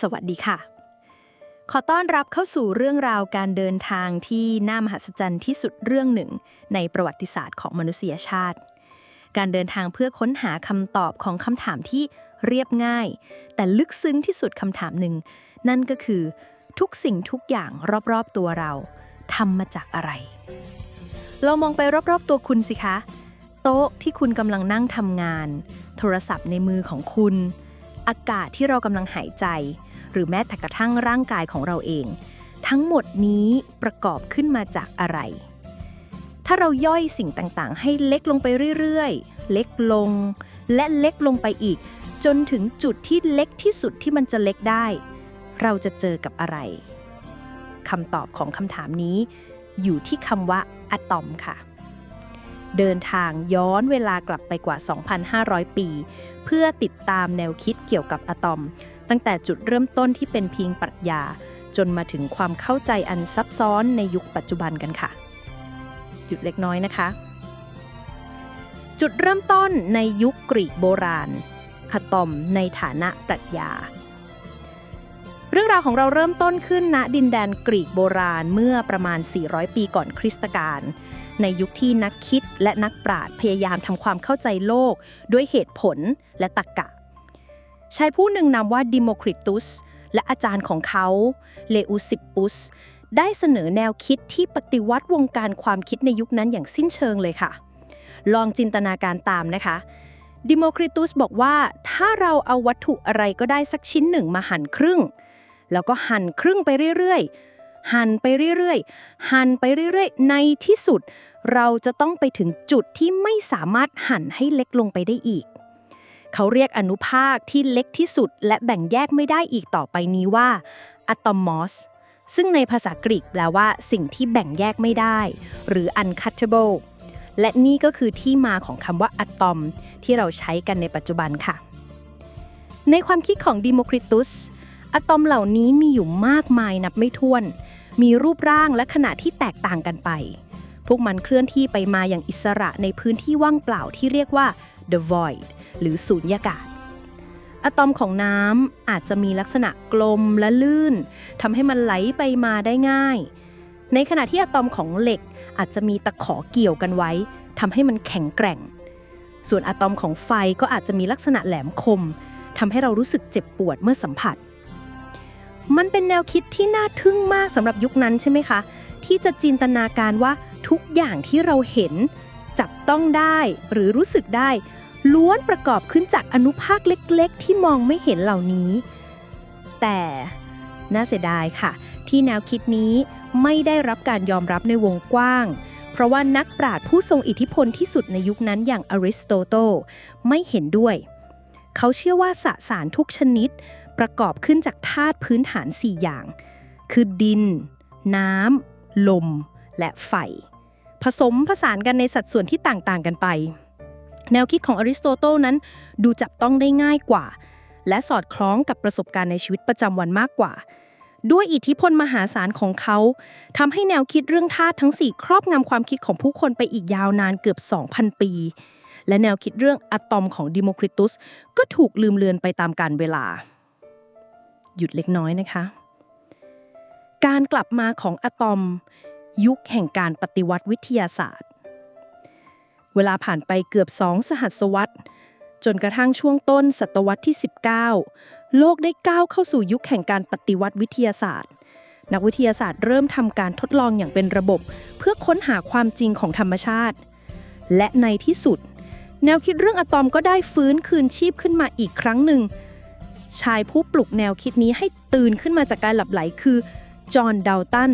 สวัสดีค่ะ ขอต้อนรับเข้าสู่เรื่องราวการเดินทางที่น่ามหัศจรรย์ที่สุดเรื่องหนึ่ง ในประวัติศาสตร์ของมนุษยชาติ การเดินทางเพื่อค้นหาคำตอบของคำถามที่เรียบง่าย แต่ลึกซึ้งที่สุดคำถามหนึ่ง นั่นก็คือทุกสิ่งทุกอย่างรอบๆตัวเราทำมาจากอะไร เรามองไปรอบๆตัวคุณสิคะ โต๊ะที่คุณกำลังนั่งทำงาน โทรศัพท์ในมือของคุณ อากาศที่เรากำลังหายใจ หรือแม้แต่กระทั่งร่างกายของเราเอง ทั้งหมดนี้ประกอบขึ้นมาจากอะไร ถ้าเราย่อยสิ่งต่างๆ ให้เล็กลงไปเรื่อยๆ เล็กลง และเล็กลงไปอีก จนถึงจุดที่เล็กที่สุดที่มันจะเล็กได้ เราจะเจอกับอะไรคำตอบของคำถามนี้ อยู่ที่คำว่าอะตอมค่ะเดินทางย้อนเวลากลับไปกว่า 2,500 ปี เพื่อติดตามแนวคิดเกี่ยวกับอะตอม ตั้งแต่จุดเริ่มต้นที่เป็นเพียงปรัชญา จนมาถึงความเข้าใจอันซับซ้อนในยุคปัจจุบันกันค่ะ จุดเล็กน้อยนะคะ จุดเริ่มต้นในยุคกรีกโบราณอะตอมในฐานะปรัชญา เรื่องราวของเราเริ่มต้นขึ้นณดินแดนกรีกโบราณเมื่อประมาณ 400 ปีก่อนคริสตกาลในยุคที่นักคิดและนักปราชญ์พยายามทำความเข้าใจโลก ด้วยเหตุผลและตรรกะ ชายผู้หนึ่งนามว่าดิโมคริตุส และอาจารย์ของเขาเลอุสิปุส ได้เสนอแนวคิดที่ปฏิวัติวงการความคิดในยุคนั้นอย่างสิ้นเชิงเลยค่ะ ลองจินตนาการตามนะคะดิโมคริตุสบอกว่าถ้าเราเอาวัตถุอะไรก็ได้สักชิ้นหนึ่งมาหั่นครึ่ง แล้วก็หั่นครึ่งไปเรื่อยๆ หั่นไปเรื่อยๆ หั่นไปเรื่อยๆ ในที่สุด เราจะต้องไปถึงจุดที่ไม่สามารถหั่นให้เล็กลงไปได้อีก เขาเรียกอนุภาคที่เล็กที่สุด และแบ่งแยกไม่ได้อีกต่อไปนี้ว่าอะตอมอสซึ่งในภาษากรีกแปลว่า สิ่งที่แบ่งแยกไม่ได้ หรือ uncuttable และนี่ก็คือที่มาของคำว่าอะตอม ที่เราใช้กันในปัจจุบันค่ะ ในความคิดของดิโมคริตุสอะตอมเหล่านี้มีอยู่มากมายนับไม่ถ้วน มีรูปร่างและขนาดที่แตกต่างกันไป พวกมันเคลื่อนที่ไปมาอย่างอิสระในพื้นที่ว่างเปล่าที่เรียกว่า the void หรือสูญญากาศ อะตอมของน้ำอาจจะมีลักษณะกลมและลื่นทำให้มันไหลไปมาได้ง่าย ในขณะที่อะตอมของเหล็กอาจจะมีตะขอเกี่ยวกันไว้ทำให้มันแข็งแกร่ง ส่วนอะตอมของไฟก็อาจจะมีลักษณะแหลมคมทำให้เรารู้สึกเจ็บปวดเมื่อสัมผัส มันเป็นแนวคิดที่น่าทึ่งมากสำหรับยุคนั้นใช่ไหมคะ ที่จะจินตนาการว่าทุกอย่างที่เราเห็น จับต้องได้หรือรู้สึกได้ ล้วนประกอบขึ้นจากอนุภาคเล็กๆ ที่มองไม่เห็นเหล่านี้ แต่น่าเสียดายค่ะ ที่แนวคิดนี้ไม่ได้รับการยอมรับในวงกว้าง เพราะว่านักปราชญ์ผู้ทรงอิทธิพลที่สุดในยุคนั้นอย่างอริสโตเติลไม่เห็นด้วย เขาเชื่อว่าสสารทุกชนิด ประกอบขึ้นจากธาตุพื้นฐาน 4 อย่าง คือดิน น้ำลม และไฟ ผสมผสานกันในสัดส่วนที่ต่างๆกันไป แนวคิดของอริสโตเติลนั้น ดูจับต้องได้ง่ายกว่า และสอดคล้องกับประสบการณ์ในชีวิตประจำวันมากกว่า ด้วยอิทธิพลมหาศาลของเขาทำให้แนวคิดเรื่องธาตุทั้ง 4 ครอบงำความคิดของผู้คนไปอีกยาวนานเกือบ 2,000 ปี และแนวคิดเรื่องอะตอมของดิโมคริตุส ก็ถูกลืมเลือนไปตามกาลเวลา หยุดเล็กน้อยนะคะ การกลับมาของอะตอม ยุคแห่งการปฏิวัติวิทยาศาสตร์ เวลาผ่านไปเกือบสองสหัสวรรษ จนกระทั่งช่วงต้นศตวรรษที่ 19 โลกได้ก้าวเข้าสู่ยุคแห่งการปฏิวัติวิทยาศาสตร์ นักวิทยาศาสตร์เริ่มทำการทดลองอย่างเป็นระบบ เพื่อค้นหาความจริงของธรรมชาติ และในที่สุด แนวคิดเรื่องอะตอมก็ได้ฟื้นคืนชีพขึ้นมาอีกครั้งหนึ่ง ชายผู้ปลุกแนวคิดนี้ให้ตื่นขึ้นมาจากการหลับไหลคือจอห์นดาวตัน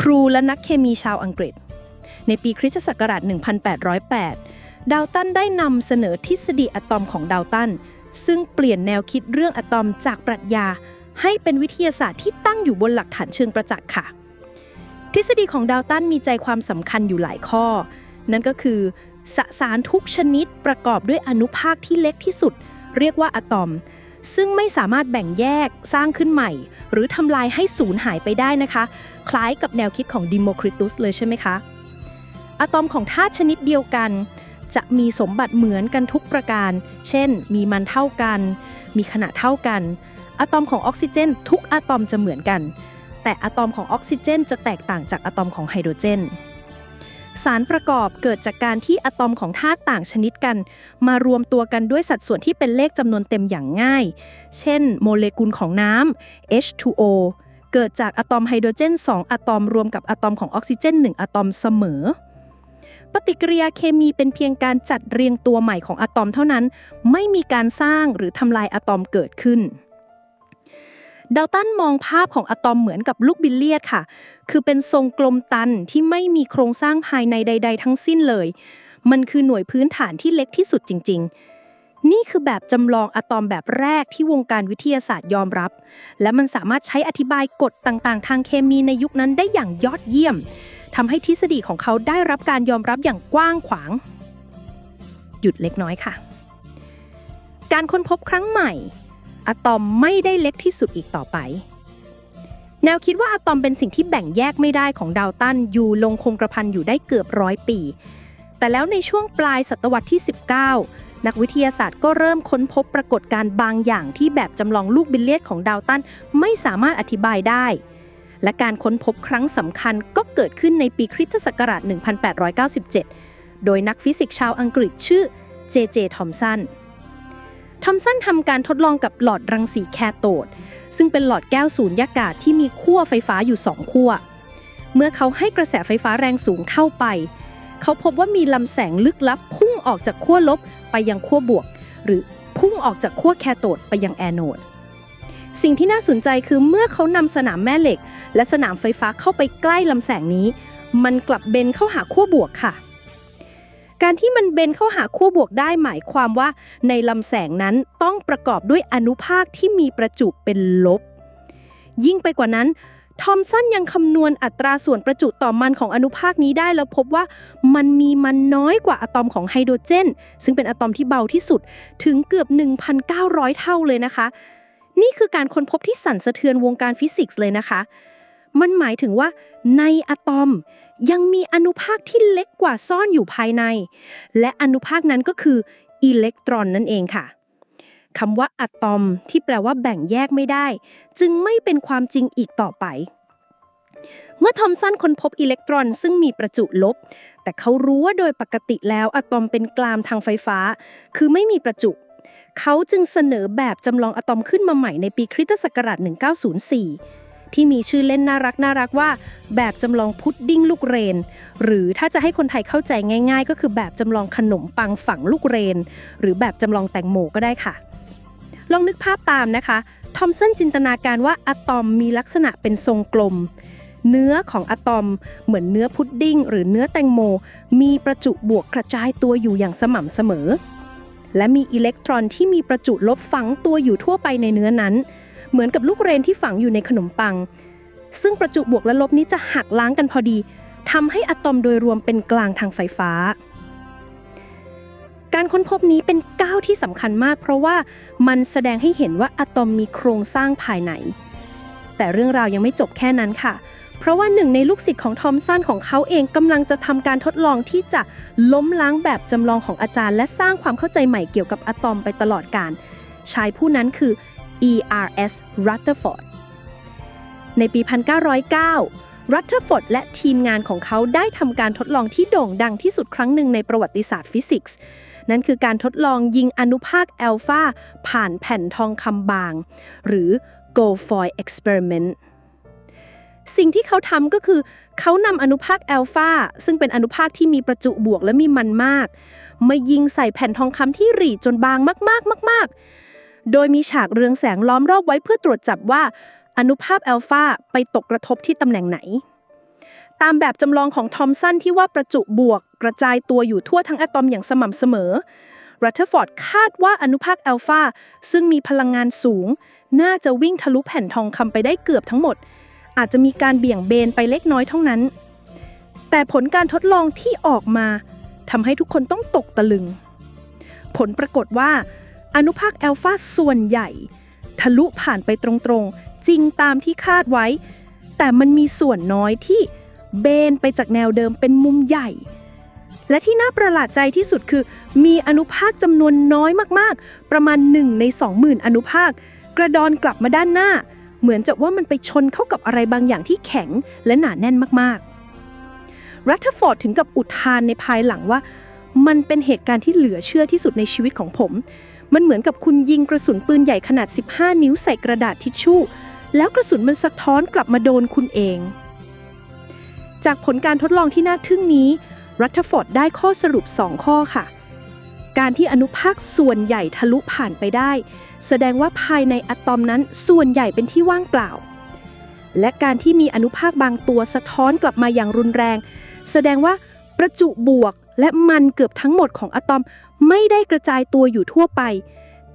ครูและนักเคมีชาวอังกฤษ ในปีคริสตศักราช 1808 ดาวตันได้นำเสนอทฤษฎีอะตอมของดาวตัน ซึ่งเปลี่ยนแนวคิดเรื่องอะตอมจากปรัชญา ให้เป็นวิทยาศาสตร์ที่ตั้งอยู่บนหลักฐานเชิงประจักษ์ค่ะ ทฤษฎีของดาวตันมีใจความสำคัญอยู่หลายข้อ นั่นก็คือสสารทุกชนิดประกอบด้วยอนุภาคที่เล็กที่สุด เรียกว่าอะตอม ซึ่งไม่สามารถแบ่งแยกสร้างขึ้นใหม่ หรือทำลายให้สูญหายไปได้นะคะ คล้ายกับแนวคิดของดิโมคริตุสเลยใช่ไหมคะ อะตอมของธาตุชนิดเดียวกัน จะมีสมบัติเหมือนกันทุกประการ เช่น มีมันเท่ากัน มีขนาดเท่ากัน อะตอมของออกซิเจน ทุกอะตอมจะเหมือนกัน แต่อะตอมของออกซิเจน จะแตกต่างจากอะตอมของไฮโดรเจน สารประกอบเกิดจากการที่อะตอมของธาตุต่างชนิดกัน มารวมตัวกันด้วยสัดส่วนที่เป็นเลขจำนวนเต็มอย่างง่าย เช่น โมเลกุลของน้ำ H2O เกิดจากอะตอมไฮโดรเจน 2อะตอมรวมกับอะตอมของออกซิเจน 1อะตอมเสมอ ปฏิกิริยาเคมีเป็นเพียงการจัดเรียงตัวใหม่ของอะตอมเท่านั้น ไม่มีการสร้างหรือทำลายอะตอมเกิดขึ้นดัลตันมองภาพของอะตอมเหมือนกับลูกบิลเลียดค่ะ คือเป็นทรงกลมตันที่ไม่มีโครงสร้างภายในใด ๆ ทั้งสิ้นเลย มันคือหน่วยพื้นฐานที่เล็กที่สุดจริง ๆ นี่คือแบบจำลองอะตอมแบบแรกที่วงการวิทยาศาสตร์ยอมรับ และมันสามารถใช้อธิบายกฎต่างๆ ทางเคมีในยุคนั้นได้อย่างยอดเยี่ยม ทำให้ทฤษฎีของเขาได้รับการยอมรับอย่างกว้างขวาง หยุดเล็กน้อยค่ะ การค้นพบครั้งใหม่ อะตอมไม่ได้เล็กที่สุดอีกต่อไป แนวคิดว่าอะตอมเป็นสิ่งที่แบ่งแยกไม่ได้ของดาวตันอยู่ลงคงกระพันอยู่ได้เกือบร้อยปี แต่แล้วในช่วงปลายศตวรรษที่ 19 นักวิทยาศาสตร์ก็เริ่มค้นพบปรากฏการณ์บางอย่างที่แบบจำลองลูกบิลเลียดของดาวตันไม่สามารถอธิบายได้ และการค้นพบครั้งสำคัญก็เกิดขึ้นในปีคริสตศักราช 1897 โดยนักฟิสิกส์ชาวอังกฤษชื่อเจเจทอมสัน ทอมสันทำการทดลองกับหลอดรังสีแคโตด ซึ่งเป็นหลอดแก้วสูญญากาศที่มีขั้วไฟฟ้าอยู่สองขั้ว เมื่อเขาให้กระแสไฟฟ้าแรงสูงเข้าไป เขาพบว่ามีลำแสงลึกลับพุ่งออกจากขั้วลบไปยังขั้วบวก หรือพุ่งออกจากขั้วแคโตดไปยังแอนโนด สิ่งที่น่าสนใจคือเมื่อเขานำสนามแม่เหล็ก และสนามไฟฟ้าเข้าไปใกล้ลำแสงนี้ มันกลับเบนเข้าหาขั้วบวกค่ะ การที่มันเบนเข้าหาขั้วบวกได้หมายความว่า ในลำแสงนั้นต้องประกอบด้วยอนุภาคที่มีประจุเป็นลบ ยิ่งไปกว่านั้นทอมสันยังคำนวณอัตราส่วนประจุต่อมันของอนุภาคนี้ได้แล้วพบว่ามันมีมันน้อยกว่าอะตอมของไฮโดรเจน ซึ่งเป็นอะตอมที่เบาที่สุดถึงเกือบ 1,900 เท่าเลยนะคะ นี่คือการค้นพบที่สั่นสะเทือนวงการฟิสิกส์เลยนะคะ มันหมายถึงว่าในอะตอมยังมีอนุภาคที่เล็กกว่าซ่อนอยู่ภายใน และอนุภาคนั้นก็คืออิเล็กตรอนนั่นเองค่ะคำว่าอะตอมที่แปลว่าแบ่งแยกไม่ได้ จึงไม่เป็นความจริงอีกต่อไป เมื่อทอมสันค้นพบอิเล็กตรอนซึ่งมีประจุลบ แต่เขารู้ว่าโดยปกติแล้วอะตอมเป็นกลามทางไฟฟ้า คือไม่มีประจุ เขาจึงเสนอแบบจำลองอะตอมขึ้นมาใหม่ในปีคริสตศักราช 1904 ที่มีชื่อเล่นน่ารักน่ารักว่า แบบจำลองพุดดิ้งลูกเรน หรือถ้าจะให้คนไทยเข้าใจง่าย ๆ ก็คือแบบจำลองขนมปังฝังลูกเรน หรือแบบจำลองแตงโมก็ได้ค่ะ ลองนึกภาพตามนะคะทอมสันจินตนาการว่าอะตอมมีลักษณะเป็นทรงกลม เนื้อของอะตอมเหมือนเนื้อพุดดิ้งหรือเนื้อแตงโม มีประจุบวกกระจายตัวอยู่อย่างสม่ำเสมอ และมีอิเล็กตรอนที่มีประจุลบฝังตัวอยู่ทั่วไปในเนื้อนั้น เหมือนกับลูกเรนที่ฝังอยู่ในขนมปัง ซึ่งประจุบวกและลบนี้จะหักล้างกันพอดีทำให้อะตอมโดยรวมเป็นกลางทางไฟฟ้า การค้นพบนี้เป็นก้าวที่สำคัญมาก เพราะว่ามันแสดงให้เห็นว่าอะตอมมีโครงสร้างภายใน แต่เรื่องราวยังไม่จบแค่นั้นค่ะ เพราะว่าหนึ่งในลูกศิษย์ของทอมสันของเขาเองกำลังจะทำการทดลองที่จะล้มล้างแบบจำลองของอาจารย์ และสร้างความเข้าใจใหม่เกี่ยวกับอะตอมไปตลอดกาลชายผู้นั้นคือ E.R.S. Rutherford ในปี 1909 รัตเทอร์ฟอร์ดและทีมงานของเขาได้ทำการทดลองที่โด่งดังที่สุดครั้งหนึ่งในประวัติศาสตร์ฟิสิกส์ นั่นคือการทดลองยิงอนุภาคแอลฟาผ่านแผ่นทองคำบาง หรือ Guilfoyle experiment สิ่งที่เขาทำก็คือ เขานำอนุภาคแอลฟาซึ่งเป็นอนุภาคที่มีประจุบวกและมีมันมาก มายิงใส่แผ่นทองคำที่หรีจนบางมากๆมาก ๆ โดยมีฉากเรืองแสงล้อมรอบไว้เพื่อตรวจจับว่า อนุภาคแอลฟาไปตกกระทบที่ตำแหน่งไหน ตามแบบจำลองของทอมสันที่ว่าประจุบวกกระจายตัวอยู่ทั่วทั้งอะตอมอย่างสม่ำเสมอรัตเทอร์ฟอร์ดคาดว่าอนุภาคแอลฟาซึ่งมีพลังงานสูง น่าจะวิ่งทะลุแผ่นทองคำไปได้เกือบทั้งหมด อาจจะมีการเบี่ยงเบนไปเล็กน้อยเท่านั้น แต่ผลการทดลองที่ออกมาทำให้ทุกคนต้องตกตะลึง ผลปรากฏว่า อนุภาคแอลฟาส่วนใหญ่ ทะลุผ่านไปตรงๆ จริงตามที่คาดไว้ แต่มันมีส่วนน้อยที่เบนไปจากแนวเดิมเป็นมุมใหญ่ และที่น่าประหลาดใจที่สุดคือ มีอนุภาคจำนวนน้อยมากๆ ประมาณ 1 ใน 20,000 อนุภาค กระดอนกลับมาด้านหน้า เหมือนจะว่ามันไปชนเข้ากับอะไรบางอย่างที่แข็งและหนาแน่นมากๆ รัตเทอร์ฟอร์ดถึงกับอุทานในภายหลังว่า มันเป็นเหตุการณ์ที่เหลือเชื่อที่สุดในชีวิตของผม มันเหมือนกับคุณยิงกระสุนปืนใหญ่ขนาด 15 นิ้วใส่กระดาษทิชชู่ แล้วกระสุนมันสะท้อนกลับมาโดนคุณเอง จากผลการทดลองที่น่าทึ่งนี้ รัตเทอร์ฟอร์ดได้ข้อสรุป 2 ข้อค่ะ การที่อนุภาคส่วนใหญ่ทะลุผ่านไปได้ แสดงว่าภายในอะตอมนั้นส่วนใหญ่เป็นที่ว่างเปล่า และการที่มีอนุภาคบางตัวสะท้อนกลับมาอย่างรุนแรง แสดงว่าประจุบวกและมันเกือบทั้งหมดของอะตอมไม่ได้กระจายตัวอยู่ทั่วไป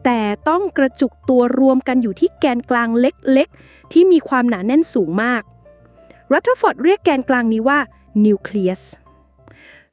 แต่ต้องกระจุกตัวรวมกันอยู่ที่แกนกลางเล็กๆ ที่มีความหนาแน่นสูงมาก รัตเทอร์ฟอร์ดเรียกแกนกลางนี้ว่านิวเคลียส